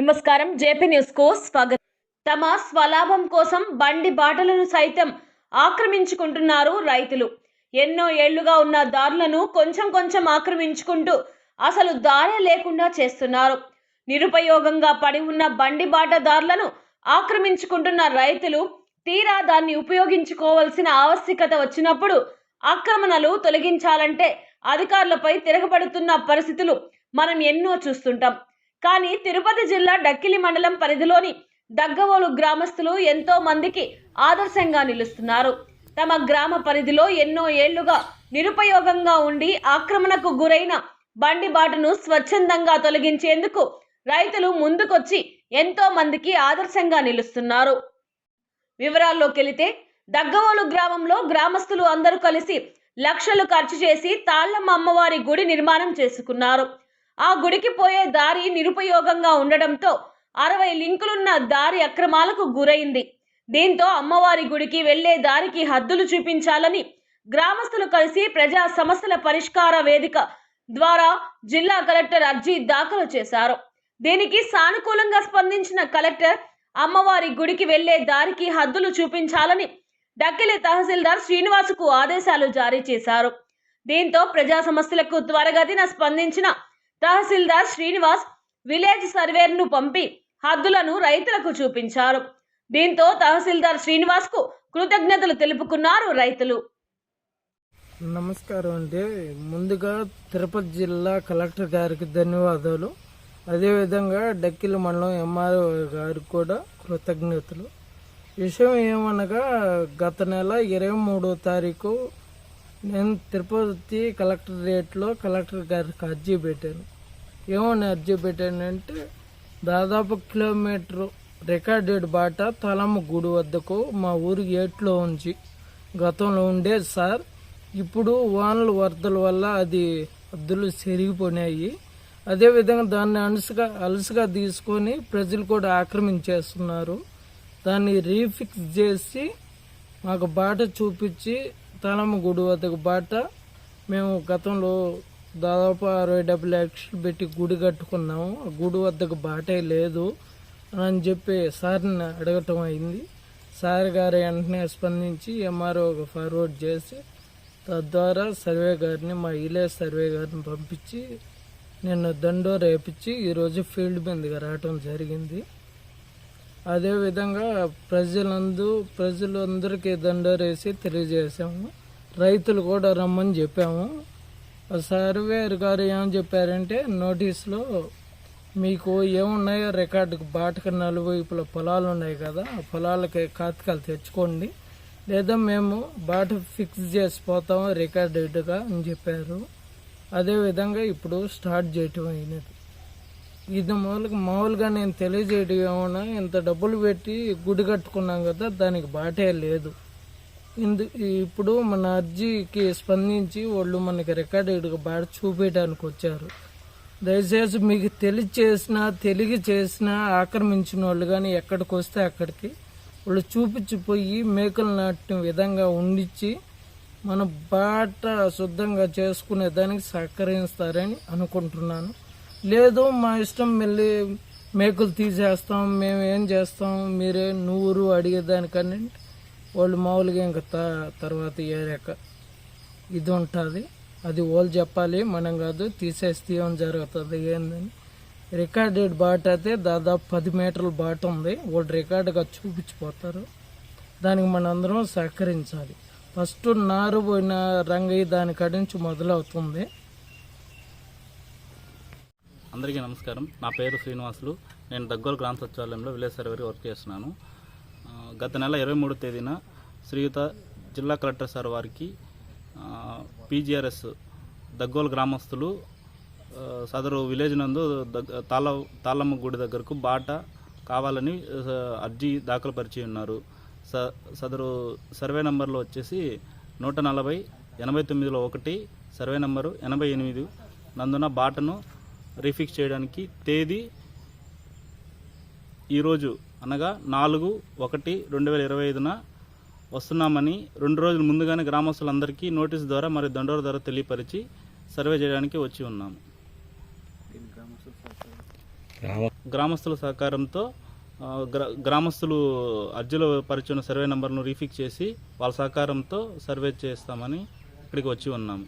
నమస్కారం. జేపీ న్యూస్కు స్వాగతం. తమ స్వలాభం కోసం బండి బాటలను సైతం ఆక్రమించుకుంటున్నారు రైతులు. ఎన్నో ఏళ్ళుగా ఉన్న దారులను కొంచెం కొంచెం ఆక్రమించుకుంటూ అసలు దారే లేకుండా చేస్తున్నారు. నిరుపయోగంగా పడి ఉన్న బండి బాటదారులను ఆక్రమించుకుంటున్న రైతులు తీరా దాన్ని ఉపయోగించుకోవాల్సిన ఆవశ్యకత వచ్చినప్పుడు ఆక్రమణలు తొలగించాలంటే అధికారులపై తిరగబడుతున్న పరిస్థితులు మనం ఎన్నో చూస్తుంటాం. కానీ తిరుపతి జిల్లా డక్కిలి మండలం పరిధిలోని దగ్గవోలు గ్రామస్తులు ఎంతో మందికి ఆదర్శంగా నిలుస్తున్నారు. తమ గ్రామ పరిధిలో ఎన్నో ఏళ్ళుగా నిరుపయోగంగా ఉండి ఆక్రమణకు గురైన బండి బాటను స్వచ్ఛందంగా తొలగించేందుకు రైతులు ముందుకొచ్చి ఎంతో మందికి ఆదర్శంగా నిలుస్తున్నారు. వివరాల్లోకి వెళితే దగ్గవోలు గ్రామంలో గ్రామస్తులు అందరూ కలిసి లక్షలు ఖర్చు చేసి తాళ్ళమ్మ అమ్మవారి గుడి నిర్మాణం చేసుకున్నారు. ఆ గుడికి పోయే దారి నిరుపయోగంగా ఉండడంతో అరవై లింకులున్న దారి అక్రమాలకు గురైంది. దీంతో అమ్మవారి గుడికి వెళ్ళే దారికి హద్దులు చూపించాలని గ్రామస్తులు కలిసి ప్రజా సమస్యల పరిష్కార వేదిక ద్వారా జిల్లా కలెక్టర్ అర్జీ దాఖలు చేశారు. దీనికి సానుకూలంగా స్పందించిన కలెక్టర్ అమ్మవారి గుడికి వెళ్ళే దారికి హద్దులు చూపించాలని డక్కిలి తహసీల్దార్ శ్రీనివాసుకు ఆదేశాలు జారీ చేశారు. దీంతో ప్రజా సమస్యలకు త్వరగతిన స్పందించిన తహసీల్దార్ శ్రీనివాస్ విలేజ్ సర్వేర్ను పంపి హద్దులను రైతులకు చూపించారు. దీంతో తహసీల్దార్ శ్రీనివాస్కు కృతజ్ఞతలు తెలుపుకున్నారు రైతులు. నమస్కారం అండి. ముందుగా తిరుపతి జిల్లా కలెక్టర్ గారికి ధన్యవాదాలు. అదేవిధంగా డక్కిల మండలం ఎంఆర్ఓ గారికి కూడా కృతజ్ఞతలు. విషయం ఏమనగా గత నెల ఇరవై మూడో తారీఖు నేను తిరుపతి కలెక్టరేట్లో కలెక్టర్ గారికి అర్జీ పెట్టాను. ఏమని అర్జీ పెట్టానంటే దాదాపు కిలోమీటర్ రికార్డెడ్ బాట తలమ్మ గుడి వద్దకు మా ఊరి ఏట్లో ఉంచి గతంలో ఉండేది సార్. ఇప్పుడు వానలు వరదల వల్ల అది అద్దులు చెరిగిపోయినాయి. అదేవిధంగా దాన్ని అలుసుగా అలసుగా తీసుకొని ప్రజలు కూడా ఆక్రమించేస్తున్నారు. దాన్ని రీఫిక్స్ చేసి మాకు బాట చూపించి తలమ్మ గుడి వద్దకు బాట మేము గతంలో దాదాపు అరవై డెబ్బై లక్షలు పెట్టి గుడి కట్టుకున్నాము. ఆ గుడి వద్దకు బాటే లేదు అని చెప్పి సార్ని అడగటం అయింది. సార్ గారు వెంటనే స్పందించి ఎంఆర్ఓ ఫార్వర్డ్ చేసి తద్వారా సర్వే గారిని మా ఇలే సర్వే గారిని పంపించి నిన్న దండో రేపించి ఈరోజు ఫీల్డ్ మీదగా రావటం జరిగింది. అదేవిధంగా ప్రజలందు ప్రజలందరికీ దండరేసి తెలియజేసాము రైతులు కూడా రమ్మని చెప్పాము. ఆ సర్వేర్ గారు ఏం చెప్పారంటే నోటీస్లో మీకు ఏమున్నాయో రికార్డుకు బాటకు నలువైపుల పొలాలు ఉన్నాయి కదా ఆ పొలాలకి కాతకాలు తెచ్చుకోండి. లేదా మేము బాట ఫిక్స్ చేసిపోతాము రికార్డెడ్గా అని చెప్పారు. అదేవిధంగా ఇప్పుడు స్టార్ట్ చేయటం అయినది. ఇది మామూలుగా మామూలుగా నేను తెలియజేయడం ఏమన్నా ఇంత డబ్బులు పెట్టి గుడి కట్టుకున్నాం కదా దానికి బాటే లేదు. ఇందు ఇప్పుడు మన అర్జీకి స్పందించి వాళ్ళు మనకి రికార్డెడ్గా బాట చూపించడానికి వచ్చారు. దయచేసి మీకు తెలియచేసినా తెలియ చేసినా ఆక్రమించిన వాళ్ళు కానీ ఎక్కడికి వస్తే అక్కడికి వాళ్ళు చూపించిపోయి మేకలు నాటిన విధంగా ఉండిచ్చి మన బాట శుద్ధంగా చేసుకునే దానికి సహకరిస్తారని అనుకుంటున్నాను. లేదు మా ఇష్టం మళ్ళీ మేకులు తీసేస్తాం మేము ఏం చేస్తాం మీరే నూరు అడిగేదానికని వాళ్ళు మామూలుగా ఇంకా త- తర్వాత ఏరాక. ఇది ఉంటుంది. అది వాళ్ళు చెప్పాలి మనం కాదు తీసేస్తే ఏం జరుగుతుంది ఏందని. రికార్డెడ్ బాట అయితే దాదాపు పది మీటర్ల బాట ఉంది. వాళ్ళు రికార్డుగా చూపించిపోతారు. దానికి మనందరం సహకరించాలి. ఫస్ట్ నారు పోయిన రంగయ్య దాని నుంచి మొదలవుతుంది. అందరికీ నమస్కారం. నా పేరు శ్రీనివాసులు. నేను దగ్గోలు గ్రామ సచివాలయంలో విలేజ్ సర్వేకి వర్క్ చేస్తున్నాను. గత నెల ఇరవై మూడో తేదీన శ్రీయుత జిల్లా కలెక్టర్ సార్ వారికి పీజీఆర్ఎస్ దగ్గోలు గ్రామస్తులు సదరు విలేజ్ నందు తాళ తాళమ్మ గుడి దగ్గరకు బాట కావాలని అర్జీ దాఖలు పరిచి ఉన్నారు. స సదరు సర్వే నంబర్లో వచ్చేసి నూట నలభై ఎనభై తొమ్మిదిలో ఒకటి సర్వే నంబరు ఎనభై ఎనిమిది. నందున బాటను రీఫిక్స్ చేయడానికి తేదీ ఈరోజు అనగా నాలుగు ఒకటి రెండు వేల ఇరవై ఐదున వస్తున్నామని రెండు రోజుల ముందుగానే గ్రామస్తులందరికీ నోటీస్ ద్వారా మరియు దండోర ద్వారా తెలియపరిచి సర్వే చేయడానికి వచ్చి ఉన్నాము. గ్రామస్తుల సహకారంతో గ్రా గ్రామస్తులు అర్జీలో పరిచిన సర్వే నెంబర్ను రీఫిక్స్ చేసి వాళ్ళ సహకారంతో సర్వే చేస్తామని ఇక్కడికి వచ్చి ఉన్నాము.